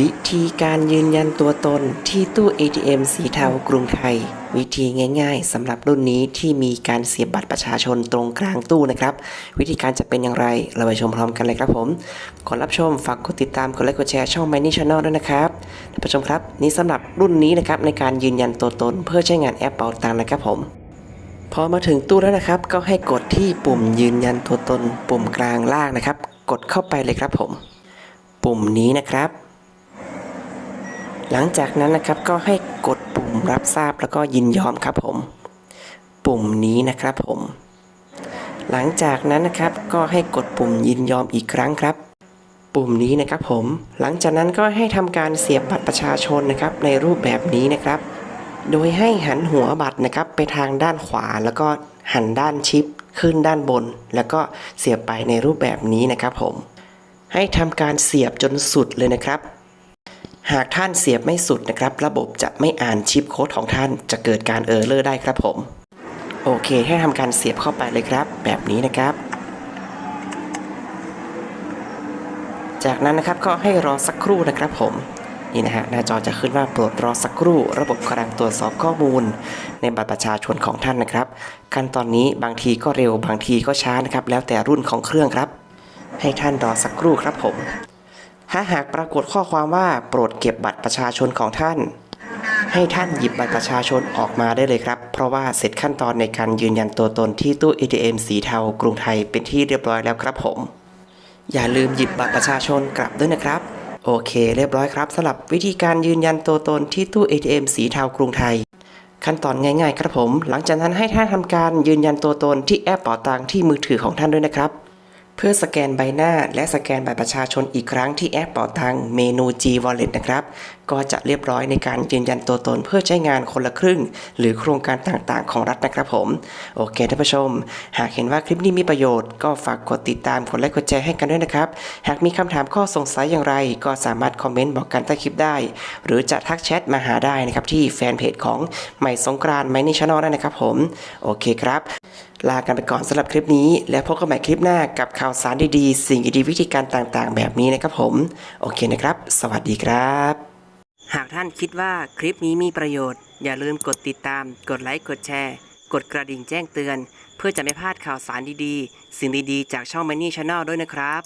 วิธีการยืนยันตัวตนที่ตู้ ATM สีเทากรุงไทย วิธีง่าย ๆสำหรับรุ่นนี้ที่มีการเสียบบัตรประชาชนตรงกลางตู้นะครับ วิธีการจะเป็นอย่างไรเราไปชมพร้อมกันเลยครับผมก่อนรับชมฝากกดติดตามกดไลค์กดแชร์ช่อง Money Channel ด้วยนะครับท่านผู้ชมครับ นี่สำหรับรุ่นนี้นะครับในการยืนยันตัวตน เพื่อใช้งานแอปเป๋าตังนะครับผมพอมาถึงตู้แล้วนะครับ ก็ให้กดที่ปุ่มยืนยันตัวตน ปุ่มกลางล่างนะครับ กดเข้าไปเลยครับผม ปุ่มนี้นะครับ หลังจากนั้นนะครับก็ให้กดปุ่มรับทราบแล้วก็ยินยอมครับผม ปุ่มนี้นะครับผม หลังจากนั้นนะครับก็ให้กดปุ่มยินยอมอีกครั้งครับ ปุ่มนี้นะครับผม หลังจากนั้นก็ให้ทำการเสียบบัตรประชาชนนะครับในรูปแบบนี้นะครับ โดยให้หันหัวบัตรนะครับไปทางด้านขวาแล้วก็หันด้านชิปขึ้นด้านบน แล้วก็เสียบไปในรูปแบบนี้นะครับผม ให้ทำการเสียบจนสุดเลยนะครับ หากท่านเสียบไม่สุดนะครับ ระบบจะไม่อ่านชิปโค้ดของท่านจะเกิดการเออร์เลอร์ได้ครับผม โอเค ให้ทำการเสียบเข้าไปเลยครับ แบบนี้นะครับ จากนั้นนะครับก็ให้รอสักครู่นะครับผมนี่นะฮะหน้าจอจะขึ้นว่าโปรดรอสักครู่ ระบบกำลังตรวจสอบข้อมูล ในบัตรประชาชนของท่านนะครับ ขั้นตอนนี้บางทีก็เร็วบางทีก็ช้านะครับ แล้วแต่รุ่นของเครื่องครับ ให้ท่านรอสักครู่ครับผม ถ้าหากปรากฏข้อความว่าโปรดเก็บบัตรประชาชนของท่าน ให้ท่านหยิบบัตรประชาชนออกมาได้เลยครับ เพราะว่าเสร็จขั้นตอนในการยืนยันตัวตนที่ตู้ ATM สีเทากรุงไทยเป็นที่เรียบร้อยแล้วครับผม อย่าลืมหยิบบัตรประชาชนกลับด้วยนะครับ โอเค เรียบร้อยครับสำหรับวิธีการยืนยันตัวตนที่ตู้ ATM สีเทากรุงไทย ขั้นตอนง่าย ๆ ครับผม หลังจากนั้นให้ท่านทำการยืนยันตัวตนที่แอปเป๋าตังที่มือถือของท่านด้วยนะครับ เพื่อสแกนใบหน้าและสแกนบัตรประชาชนอีกครั้งที่แอปเป๋าตังเมนู G Wallet นะครับ ก็จะเรียบร้อยในการยืนยันตัวตนเพื่อใช้งานคนละครึ่ง หรือโครงการต่างๆ ของรัฐนะครับผม โอเคท่านผู้ชม หากเห็นว่าคลิปนี้มีประโยชน์ก็ฝากกดติดตามกดไลค์กดแชร์ให้กันด้วยนะครับ หากมีคำถามข้อสงสัยอย่างไร ก็สามารถคอมเมนต์บอกกันใต้คลิปได้ หรือจะทักแชทมาหาได้นะครับที่แฟนเพจของใหม่สงกรานไมนี่ช n น l ได้นะครับผม โอเคครับ ลากันไปก่อนสำหรับคลิปนี้ แล้วพบกันใหม่คลิปหน้ากับข่าวสารดีๆ สิ่งดีๆวิธีการต่างๆ แบบนี้นะครับผม โอเคนะครับ สวัสดีครับ หากท่านคิดว่าคลิปนี้มีประโยชน์ อย่าลืมกดติดตาม กดไลค์กดแชร์ กดกระดิ่งแจ้งเตือน เพื่อจะไม่พลาดข่าวสารดีๆ สิ่งดีๆ จากช่อง Money Channel ด้วยนะครับ